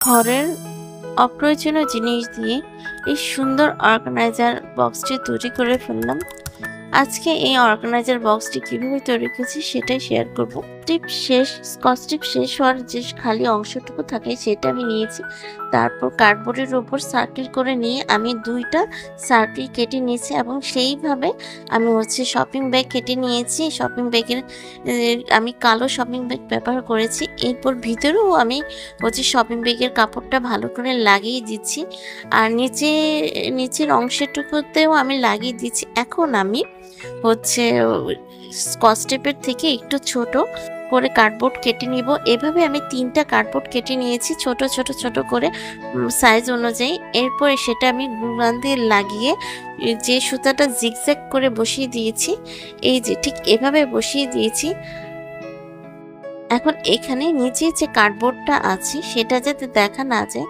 ঘরের অপ্রয়োজনীয় জিনিস দিয়ে এই সুন্দর অর্গানাইজার বক্সটি তৈরি করে ফেললাম। আজকে এই অর্গানাইজার বক্সটি কীভাবে তৈরি করেছি সেটাই শেয়ার করব। টিপ শেষ স্কচ টিপ শেষ হওয়ার যে খালি অংশটুকু থাকে সেটা আমি নিয়েছি। তারপর কার্ডবোর্ডের উপর সার্কেল করে নিয়ে আমি দুইটা সার্কেল কেটে নিয়েছি এবং সেইভাবে আমি হচ্ছে শপিং ব্যাগ কেটে নিয়েছি। শপিং ব্যাগের আমি কালো শপিং ব্যাগ ব্যবহার করেছি। এরপর ভিতরেও আমি হচ্ছে শপিং ব্যাগের কাপড়টা ভালো করে লাগিয়ে দিচ্ছি। আর নিচে, নিচের অংশটুকুতেও আমি লাগিয়ে দিচ্ছি। এখন আমি হচ্ছে, স্কচ টেপের থেকে একটু ছোট করে কার্ডবোর্ড কেটে নিব। এভাবে আমি তিনটা কার্ডবোর্ড কেটে নিয়েছি, ছোট ছোট ছোট করে সাইজ অনুযায়ী। এরপরে সেটা আমি গ্লুগান দিয়ে লাগিয়ে, যে সুতাটা জিগজ্যাগ করে বসিয়ে দিয়েছি, এই যে ঠিক এভাবে বসিয়ে দিয়েছি। এখন এখানে নিচে যে কার্ডবোর্ডটা আছে, সেটা যাতে দেখা না যায়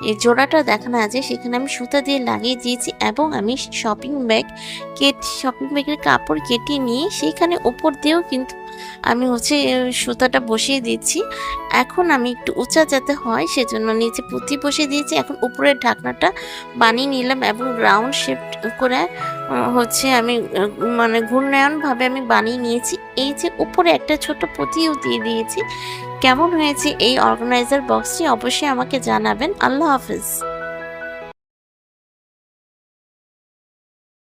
এই জোড়াটা দেখানো আছে সেখানে আমি সুতা দিয়ে লাগিয়ে দিয়েছি এবং আমি শপিং ব্যাগ কেটে শপিং ব্যাগের কাপড় কেটে নিয়ে, সেইখানে ওপর দিয়েও কিন্তু আমি হচ্ছে সুতাটা বসিয়ে দিচ্ছি। এখন আমি একটু উঁচা যাতে হয়, সেজন্য নিচে পুঁতি বসিয়ে দিয়েছি। এখন উপরের ঢাকনাটা বানিয়ে নিলাম এবং রাউন্ড শেপ করে হচ্ছে আমি মানে ঘূর্ণায়নভাবে আমি বানিয়ে নিয়েছি। এই যে উপরে একটা ছোট পুঁতিও দিয়ে দিয়েছি। কেমন হয়েছে এই অর্গানাইজার বক্সটি অবশ্যই আমাকে জানাবেন। আল্লাহ হাফিজ।